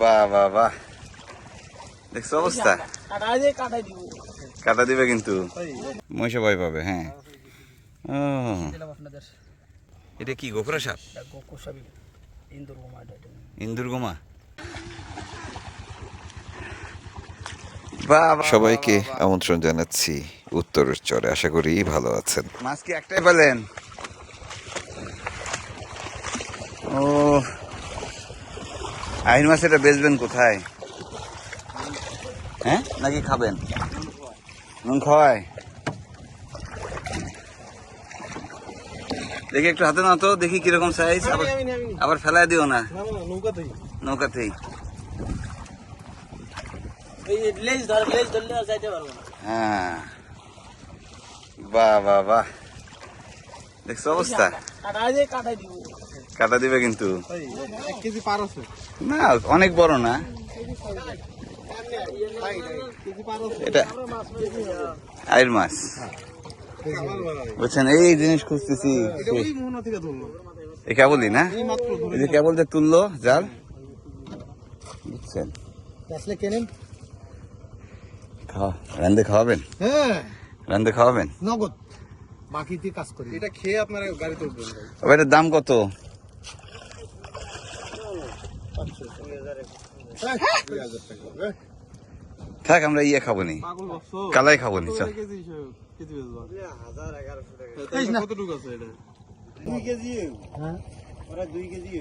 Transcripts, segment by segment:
বাহ বাহ বাহ। দেখছ অবস্থা? কাটা দিবে কিন্তু। মহিষা ভয় পাবে হ্যাঁ। ও। এটা কি গোখরা সাপ? ইন্দুর গোমা। সবাইকে আমন্ত্রণ জানাচ্ছি উত্তরের চরে। আশা করি ভালো আছেন। মাছ কি একটাই পেলেন? ও। আহির মাছ এটা বেচবেন কোথায়? হ্যাঁ? নাকি খাবেন? নুন খাওয়ায়? দেখি একটু হাতে না তো দেখি কীরকম সাইজ আবার আবার ফেলায় দিও না। নৌকাতেই। হ্যাঁ। বাহ বাহ বাহ। দেখছ অবস্থা? কাটাই দিব। কাটা দিবে কিন্তু। এক কেজি পার আছে না অনেক বড় না। কেজি এটা আইর মাছ। বুঝছেন এই জিনিস খুঁজতেছি। ওই মোহনা থেকে ধরলো এ কেবলই না? এই যে কেবল যে তুললো জাল। বুঝছেন। রান্দে খাওয়াবেন? হ্যাঁ রান্দে খাওয়াবেন? নগদ। বাকিতে কাজ করি। এটা খেয়ে আপনার গাড়িতে উঠবেন। আবার এটার দাম কত? থাক আমরা ইয়ে খাব নি। কালাই খাব নি চল। কেজি হ্যাঁ?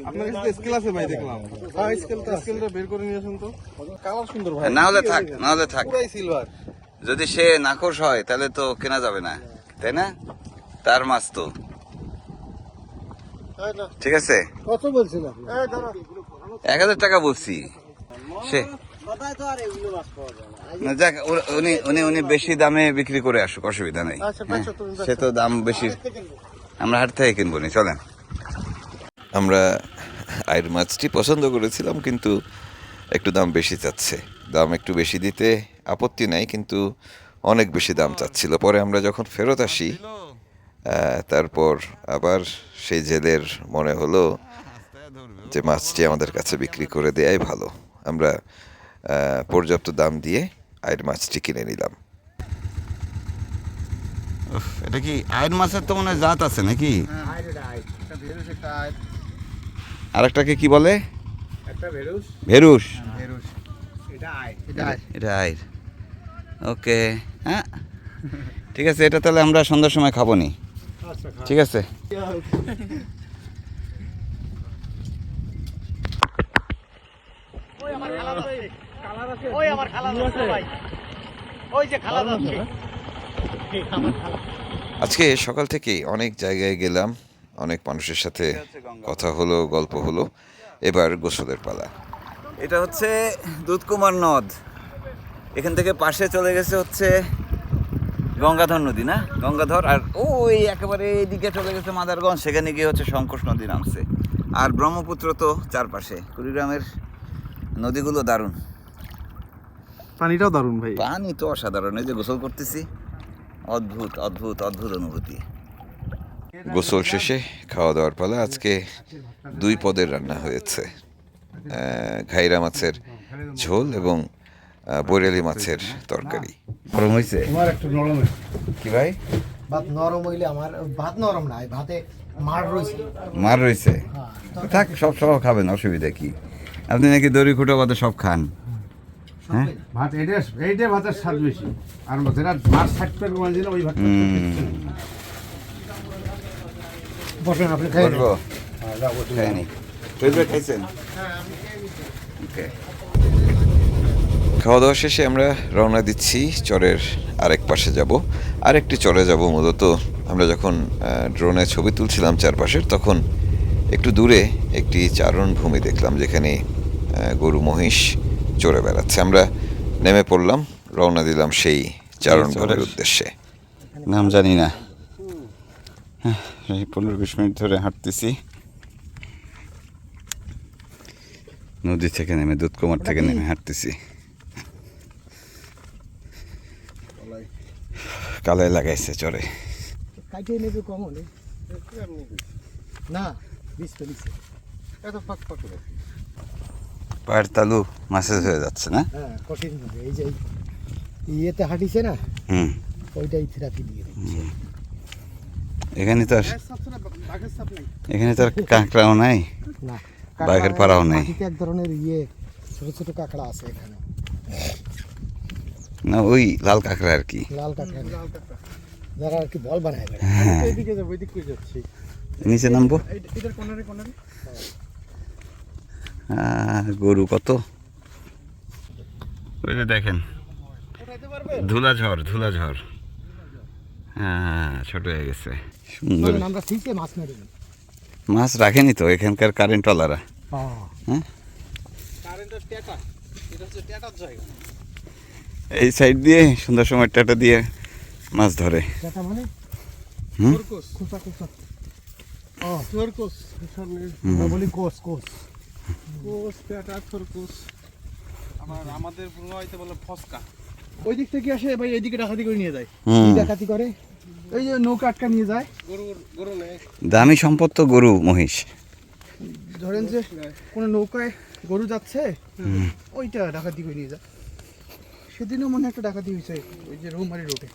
আপনার কাছে স্কেল আছে ভাই দেখলাম। হ্যাঁ স্কেল স্কেলটা বের করে নিয়ে আসুন তো। কালার সুন্দর ভাই। না হলে থাক না হলে থাক যদি সে নাখোশ হয় তাহলে তো কেনা যাবে না। তাই না? তার মাছ তো। ঠিক আছে? কত বলছিলাম এক হাজার টাকা বলছি। সে। যাক উনি উনি উনি বেশি দামে বিক্রি করে আসুক অসুবিধা নেই। আচ্ছা, হ্যাঁ। সে তো দাম বেশি। আমরা হাট থেকে কিনবো নি চলেন। আমরা আয়ের মাছটি পছন্দ করেছিলাম কিন্তু একটু দাম বেশি চাচ্ছে। দাম একটু বেশি দিতে আপত্তি নাই কিন্তু অনেক বেশি দাম চাচ্ছিল। পরে আমরা যখন ফেরত আসি তারপর আবার সেই জেলের মনে হলো যে মাছটি আমাদের কাছে বিক্রি করে দেয়াই ভালো। আমরা পর্যাপ্ত দাম দিয়ে আয়ের মাছটি কিনে নিলাম। উফ, এটা কি আয়ের মাছের তো মনে হয় জাত আছে নাকি? আরেকটাকে কি বলে? ভেরুস। ভেরুস ভেরুস এটা আয় এটা আয় এটা আয়ের। ওকে হ্যাঁ। ঠিক আছে এটা তাহলে আমরা সন্ধ্যার সময় খাব নি। আচ্ছা ঠিক আছে। ওই আমার খালা ভাই। ওই যে খালা আছে আজকে সকাল থেকেই অনেক জায়গায় গেলাম অনেক মানুষের সাথে কথা হলো গল্প হলো। এবার গোসলের পালা। এটা হচ্ছে দুধকুমার নদ। এখান থেকে পাশে চলে গেছে হচ্ছে গঙ্গাধর নদী না? গঙ্গাধর আর ওই একেবারে এইদিকে চলে গেছে মাদারগঞ্জ সেখানে গিয়ে হচ্ছে শঙ্কোষ নদী নামছে। আর ব্রহ্মপুত্র তো চারপাশে। কুড়িগ্রামের নদীগুলো দারুণ। পানিটাও দারুণ ভাই। পানি তো অসাধারণ এই যে গোসল করতেছি। অদ্ভুত অদ্ভুত অদ্ভুত অনুভূতি। গোসল শেষে খাওয়া দাওয়ার পালা আজকে দুই পদের রান্না হয়েছে। আহ, ঘাইরা মাছের ঝোল এবং বৈরালি মাছের তরকারি। গরম হয়েছে আমার একটু নরম হয়েছে। কি ভাই? ভাত নরম হইলে আমার ভাত নরম না ভাতে মার রয়েছে মার রয়েছে হ্যাঁ থাক সব সব খাবেন অসুবিধা কি? আপনি নাকি দড়ি খুঁটো বাদে সব খান। হ্যাঁ? ভাত এটা এইটা ভাতের স্বাদ বেশি। আর যেটা মাছ থাকতে মানে ওই ভাত বসেন আপনি খাই খাইনি ফেভারিট খাইছেন? ওকে খাওয়া দাওয়া শেষে আমরা রওনা দিচ্ছি চরের আরেক পাশে যাব। আরেকটি চরে যাব মূলত। আমরা যখন আহ, ড্রোনে ছবি তুলছিলাম চারপাশের তখন একটু দূরে একটি চারণ ভূমি দেখলাম যেখানে গরু মহিষ চড়ে বেড়াচ্ছে। আমরা নেমে পড়লাম রওনা দিলাম সেই চারণ ভূমির উদ্দেশ্যে। নাম জানি না। হ্যাঁ, পনেরো বিশ মিনিট ধরে হাঁটতেছি। নদী থেকে নেমে দুধকুমার থেকে নেমে হাঁটতেছি। কালাই লাগাইছে চরে কাটিয়ে নেবে কম হলে না বিশ তো দিচ্ছে এত ফাঁক ফাঁক করে পায়ের তালু মাসেজ হয়ে যাচ্ছে না? হ্যাঁ কঠিন এই যে ইয়েতে হাঁটিছে না হুম। ওইটাই থেরাপি দিয়ে দিচ্ছে। এখানে তো আর এখানে তো আর কাঁকড়াও নাই? না বাঘের পাড়াও নেই। এক ধরনের ইয়ে ছোট ছোট কাঁকড়া আছে এখানে। না ওই লাল কাঁকড়া আর কি। লাল কাঁকড়া না। যারা আর কি বল বানায় বেড়ায়। হ্যাঁ। যাব ওইদিক যাচ্ছি। নিচে নামবো? এটার কোনারে কোনারে আহ, গরু কত? ওই যে দেখেন ধুলা ঝড় ধুলা ঝড়। হ্যাঁ ছোট হয়ে গেছে। সুন্দর। তখন আমরা ঠিকই মাছ মাছ রাখেনি তো এখানকার হ্যাঁ। এটা হচ্ছে টেটার জায়গা। এই সাইড দিয়ে সুন্দর সময় টাটা দিয়ে মাছ ধরে। মানে? হুম? কোষ কোষ কোস টেটা খোরকোস আমার আমাদের বুড়াইতে বলে ফসকা। ওই দিক থেকে আসে ভাই এইদিকে ডাকাতি করে নিয়ে যায়। ডাকাতি করে এই যে নৌকা আটকা নিয়ে যায়। গরু গরু নেই। দামি সম্পদ তো গরু মহিষ। ধরেন যে কোনো নৌকায় গরু যাচ্ছে ওইটা ডাকাতি করে নিয়ে যায়। সেদিনও মনে একটা ডাকাতি হয়েছে ওই যে রৌমারি রোডে।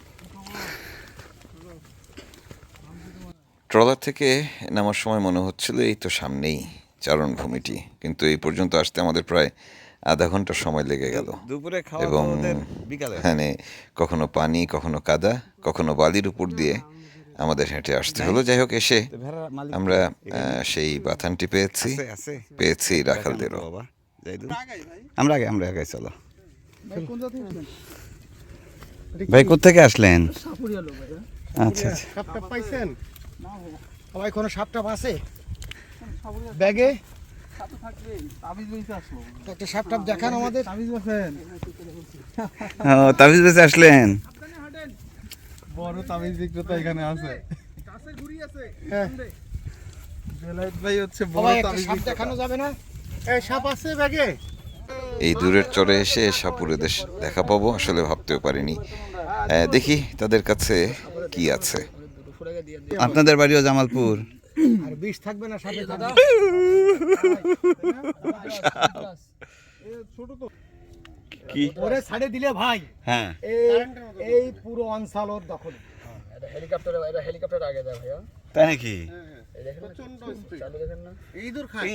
ট্রলার থেকে নামার সময় মনে হচ্ছিল এই তো সামনেই। চারণভূমিটি। কিন্তু এই পর্যন্ত আসতে আমাদের প্রায় আধা ঘণ্টা সময় লেগে গেল। দুপুরে এবং বিকালে এখানে কখনো পানি কখনো কাদা কখনো বালির উপর দিয়ে আমাদের হেঁটে আসতে হলো। যাই হোক এসে আমরা সেই বাথানটি পেয়েছি। পেয়েছি রাখালদেরও বাবা আমরা আগে আমরা আগে চলো। ভাই কোথেকে আসলেন? আচ্ছা আচ্ছা। সাপটা পাইছেন? সবাই কোনো সাপ টাপ আছে ব্যাগে? একটা সাপ টাপ দেখান আমাদের। তাবিজ আছেন ও তাবিজ বেঁচে আসলেন। বড় তাবিজ বিক্রেতা এখানে আছে। হ্যাঁ। বেলায়েত ভাই হচ্ছে বড় সবাই একটা তাবিজ সাপ দেখানো যাবে না? এই সাপ আছে ব্যাগে? এই দূরের চরে এসে সাপুরে দেশ দেখা পাবো আসলে ভাবতেও পারিনি। দেখি তাদের কাছে কি আছে। আপনাদের বাড়িও জামালপুর। আর বিষ থাকবে না সাপে থাকবে। ছোট তো। কি? ওরে ছাড়ে দিলে ভাই। হ্যাঁ। এই পুরো অঞ্চল ওর দখল তাই নাকি? প্রচণ্ড স্পিড ইঁদুর খায়।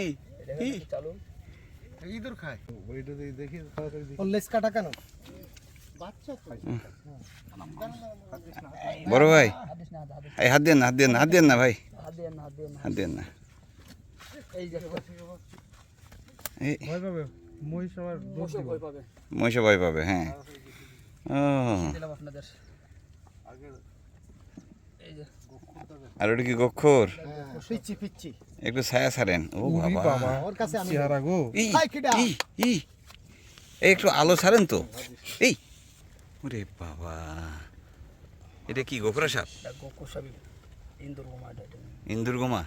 ইঁদুর খায়। ওইটা দেখি দেখি তাড়াতাড়ি দেখি। ওর লেজ কাটা কেন? বড় ভাই। এই হাত দেন না হাত দেন না হাত দেন না ভাই। হাত দেন না। মহিষ ভয় পাবে হ্যাঁ। ও। আর ওটা কি গক্ষর? একটু ছায়া ছাড়েন। ও বাবা। ওর কাছে আমি গো। এই একটু আলো ছাড়েন তো। এই। ওরে বাবা। এটা কি গোখরা সাপ? ইন্দুর গোমা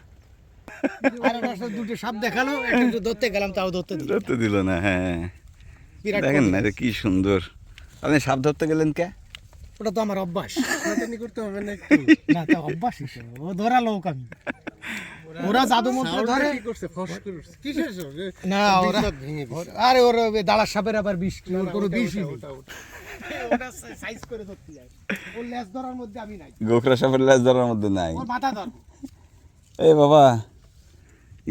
দুটো সাপ দেখাল একটু ধরতে গেলাম তাও ধরতে দিল ধরতে দিল না হ্যাঁ। দেখেন না। এটা কি সুন্দর। আপনি সাপ ধরতে গেলেন কে? ওটা তো আমার অভ্যাস। করতে হবে না একটু। না তো অভ্যাস হিসেবে ও ধরা লোক আমি। ওরা জাদু মন্ত্র ধরে। কি করছে? ফস করে উঠছে। কিসের না ওরা আরে ওর দালার সাপের আবার বিষ কি ওর কোনো বিষ ওটা সাইজ করে ধরতে যায় ওর লেজ ধরার মধ্যে আমি নাই। গোখরা সাপের লাশ ধরার মধ্যে নাই। ওর মাথা ধরবো। এই বাবা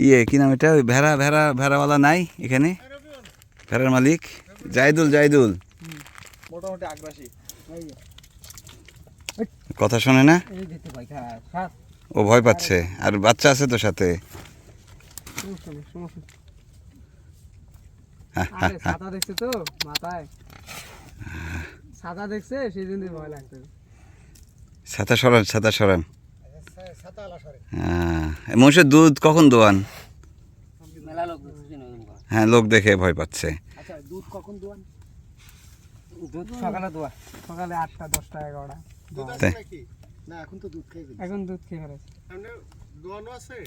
ইয়ে কি নাম এটা? ওই ভেড়া ভেড়া ভেড়াওয়ালা নাই এখানে? ভেড়ার মালিক? জাইদুল জাইদুল। মোটামুটি আগ্রাসী। কথা শোনে না? এই দিতে ভাই হ্যাঁ ও ভয় পাচ্ছে। আর বাচ্চা আছে তো সাথে। আরে সাদা দেখছে তো? মাথায়। সাদা দেখছে সেই জন্য ভয় লাগছে। ছাতা সরান ছাতা সরান। সরে হ্যাঁ মহিষের দুধ কখন দোয়ান। হ্যাঁ লোক দেখে ভয় পাচ্ছে। আচ্ছা দুধ কখন দোয়ান? দুধ সকালে দোয়া। সকালে আটটা দশটা এগারোটা। না এখন তো দুধ খেয়ে এখন দুধ খেয়ে ফেলেছে। দোয়ানো আছে?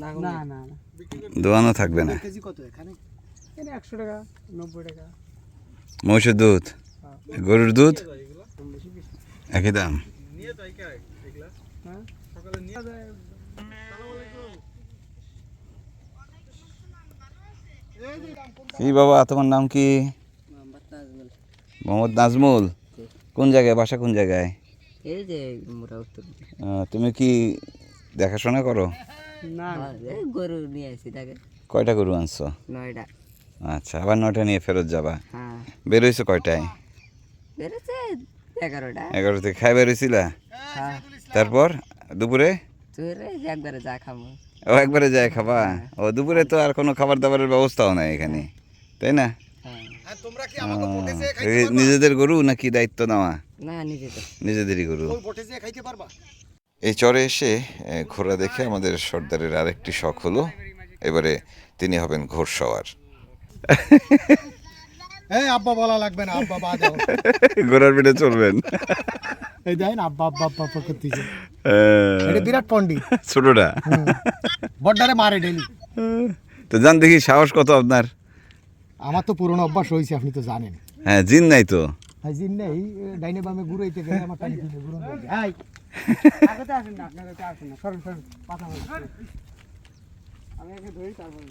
না না না না। দোয়ানো থাকবে না? কেজি কত এখানে? এখানে একশো টাকা নব্বই টাকা। মহিষের দুধ? গরুর দুধ? একই দাম। কে বাবা তোমার নাম কি? মোহাম্মদ নাজমুল। কোন জায়গায় বাসা কোন জায়গায়? এই যে তুমি কি দেখাশোনা করো? না গরু নিয়ে আসি তাকে কয়টা গরু আনছো? নয়টা। আচ্ছা আবার নয়টা নিয়ে ফেরত যাবা। হ্যাঁ। বেরোইছো কয়টায়? এগারোটা। খাই হ্যাঁ। তারপর? দুপুরে? একবারে যা খাব। ও একবারে যায় খাবা? ও দুপুরে তো আর কোনো খাবার দাবারের ব্যবস্থাও নাই এখানে তাই না? হ্যাঁ। তোমরা কি ও, এই নিজেদের গরু নাকি দায়িত্ব নেওয়া? না নিজেদেরই গরু। এই চরে এসে ঘোড়া দেখে আমাদের সর্দারের আরেকটি শখ হলো এবারে তিনি হবেন ঘোড়সওয়ার। এই আব্বা বলা লাগবে না আব্বা বা দাও। ঘোড়ার পিঠে চলবেন। এই দেন আব্বা আব্বা আব্বা আব্বা করতেছে এটা বিরাট পন্ডিত। ছোটটা। বড্ডারে মারে ডেলি। তো জান দেখি সাহস কত আপনার? আমার তো পুরনো অভ্যাস হয়েছে আপনি তো জানেন। হ্যাঁ জিন নাই তো। হাই জিন নেই। ডাইনে বামে ঘুরাইতে গেলে আমার টানি দিলে ঘুরন হাই আগেতে আসেন না আপনার কাছে আসেন না। সরেন সরেন কথা আমি একে ধরি তারপর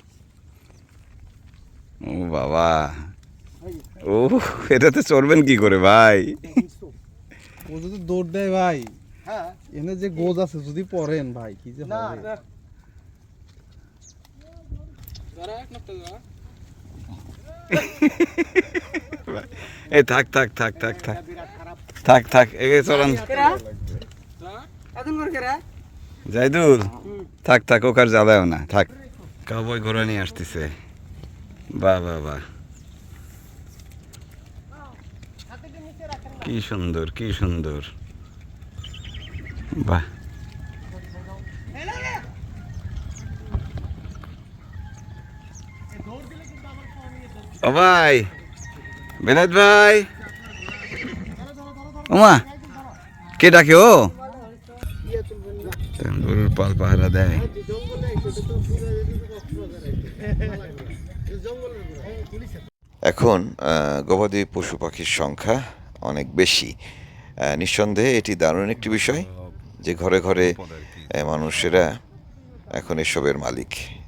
ও বাবা। ও এটাতে চড়বেন কি করে ভাই? ও যদি দৌড় দেয় ভাই। হ্যাঁ। এনে যে গোজ আছে যদি পড়েন ভাই কি যে হবে? এই থাক থাক থাক থাক থাক। থাক থাক এগে চলান। জাইদুল থাক থাক ওকার জ্বালায়ও না। থাক। কাবই ঘোড়া নিয়ে আসতেছে। বাহ বাহ বাহ। কি সুন্দর কি সুন্দর। বাহ। ও ভাই বেলাত ভাই। ওমা, কে ডাকে ও? গরুর পাল পাহারা দেয়। এখন গবাদি পশু পাখির সংখ্যা অনেক বেশি। নিঃসন্দেহে এটি দারুণ একটি বিষয় যে ঘরে ঘরে মানুষেরা এখন এসবের মালিক।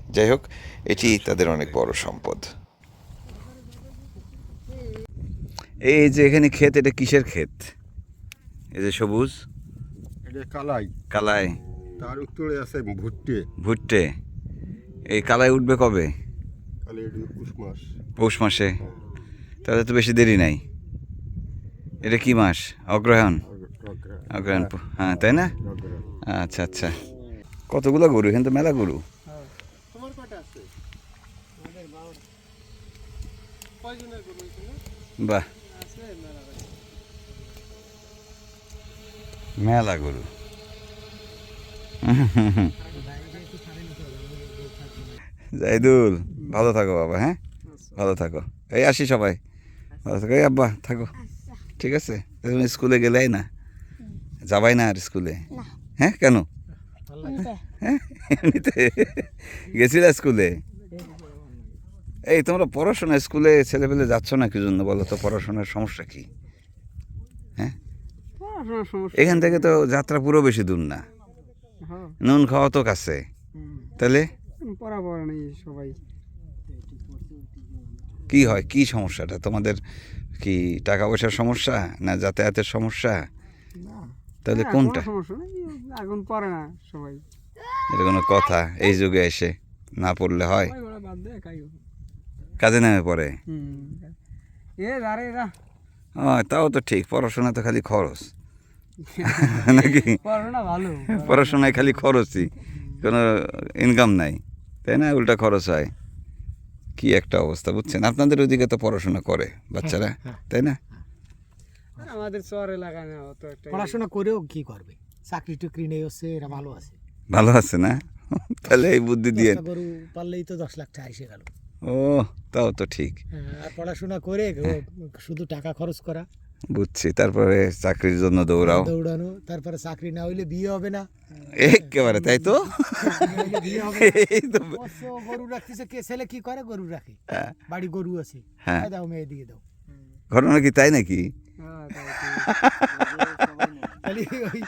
যাই হোক এটি তাদের অনেক বড় সম্পদ। এই যে এখানে ক্ষেত এটা কিসের ক্ষেত? এই যে সবুজ? এটা কালাই। কালাই। তার উত্তরে আছে ভুট্টে। ভুট্টে। এই কালাই উঠবে কবে? কালে মাস। পৌষ মাসে। তাহলে তো বেশি দেরি নাই। এটা কি মাস? অগ্রহায়ণ? অগ্রহায়ণ। হ্যাঁ তাই না? আচ্ছা আচ্ছা। কতগুলো গরু? এখানে তো মেলা গরু। বাহ। মেলা গরু। জাইদুল ভালো থাকো বাবা হ্যাঁ? ভালো থাকো। এই আসি সবাই। ভালো থাকো। এই আব্বা থাকো। ঠিক আছে? তুমি স্কুলে গেলেই না? যাবাই না আর স্কুলে? হ্যাঁ কেন? হ্যাঁ এমনিতে? গেছিলা স্কুলে? এই তোমরা পড়াশোনা স্কুলে ছেলেপেলে যাচ্ছ না কি জন্য বলো তো? পড়াশোনার সমস্যা কি? হ্যাঁ? এখান থেকে তো যাত্রা পুরো বেশি দূর না। হ্যাঁ। নুন খাওয়া তো কাছে। তাহলে? পড়া পড়া নেই সবাই। কি হয়? কি সমস্যাটা? তোমাদের কি টাকা পয়সার সমস্যা না যাতায়াতের সমস্যা? তাহলে হ্যাঁ, কোনটা? এখন পড়ে না সবাই। এটা কোনো কথা এই যুগে এসে না পড়লে হয়? কাজে নামে পড়ে? ও তাও তো ঠিক পড়াশোনা তো খালি খরচ। নাকি? ভালো পড়াশোনায় খালি খরচই কোনো ইনকাম নাই তাই না? উল্টা খরচ হয়। কি একটা অবস্থা বুঝছেন? আপনাদের ওইদিকে তো পড়াশোনা করে বাচ্চারা তাই না? আমাদের শহরে লাগানো না পড়াশোনা করেও কি করবে? চাকরি টুকরি নেই হচ্ছে এরা ভালো আছে। ভালো আছে না? তাহলে এই বুদ্ধি দিয়ে গরু পারলেই তো দশ লাখ টাকা এসে গেল। ও তাও তো ঠিক। আর পড়াশোনা করে শুধু টাকা খরচ করা। বুঝছি। তারপরে চাকরির জন্য দৌড়াও। দৌড়ানো তারপরে চাকরি না হইলে বিয়ে হবে না। একেবারে তাই তো? গরু রাখতেছে কে ছেলে কি করে গরু রাখে? হ্যাঁ। বাড়ি গরু আছে। হ্যাঁ। দাও মেয়ে দিয়ে দাও। ঘটনা কি তাই নাকি? হ্যাঁ তাই খালি ওই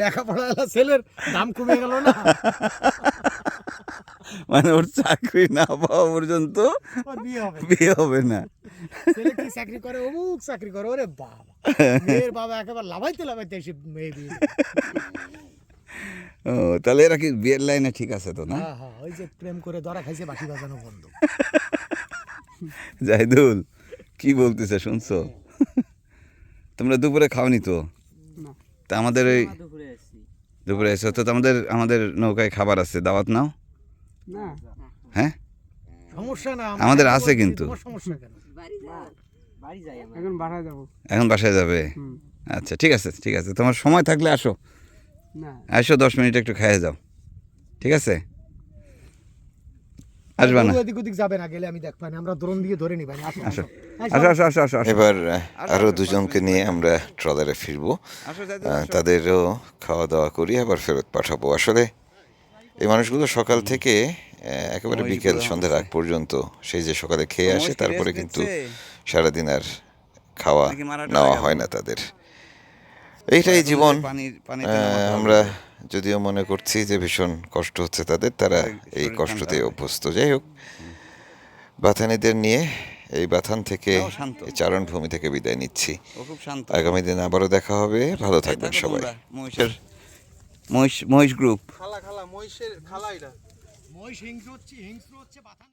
লেখাপড়া ছেলের দাম কমে গেল না। মানে ওর চাকরি না পাওয়া পর্যন্ত বিয়ে হবে। না। বিয়ে হবে না। ছেলে কি চাকরি করে? অমুক চাকরি করে। ওরে বাবা। মেয়ের বাবা একেবারে লাভাইতে লাভাইতে এসে মেয়ে বিয়ে ও তাহলে এরা কি বিয়ের লাইনে ঠিক আছে তো না? হ্যাঁ হ্যাঁ ওই যে প্রেম করে ধরা খাইছে বাসি বাজানো বন্ধ। জাহিদুল কি বলতেছে শুনছো? তোমরা দুপুরে খাওনি। তা? আমাদের ওই দুপুরে এসে অর্থাৎ তো আমাদের আমাদের নৌকায় খাবার আছে। দাওয়াত নাও। না। হ্যাঁ? সমস্যা না আমাদের আছে কিন্তু। এখন বাসায় যাব। এখন বাসায় যাবে? আচ্ছা ঠিক আছে ঠিক আছে। তোমার সময় থাকলে আসো। এসো আসো দশ মিনিট একটু খেয়ে যাও। ঠিক আছে? আসবে না। এদিক ওদিক যাবে না গেলে আমি দেখ পাই আমরা দ্রোন দিয়ে ধরে নিই ভাই আসো হ্যাঁ, আসো। আসো। আসো আসো এবার আরও দুজনকে নিয়ে আমরা ট্রলারে ফিরবো। তাদেরও খাওয়া দাওয়া করি আবার ফেরত পাঠাবো। আসলে এই মানুষগুলো সকাল থেকে একেবারে বিকেল সন্ধ্যা আগ পর্যন্ত সেই যে সকালে খেয়ে আসে তারপরে কিন্তু সারাদিন আর খাওয়া নেওয়া হয় না তাদের। এইটাই জীবন। আমরা যদিও মনে করছি যে ভীষণ কষ্ট হচ্ছে তাদের তারা এই কষ্টতে কষ্টতেই অভ্যস্ত। যাই হোক বাথানিদের নিয়ে এই বাথান থেকে চারণ ভূমি চারণভূমি থেকে বিদায় নিচ্ছি। ও খুব শান্ত। আগামী দিন আবারও দেখা হবে। ভালো থাকবেন সবাই। মহিষ মহিষ গ্রুপ খালা খালা মহিষের খালা এটা। মহিষ হিংস্র হচ্ছে হিংস্র হচ্ছে বাথা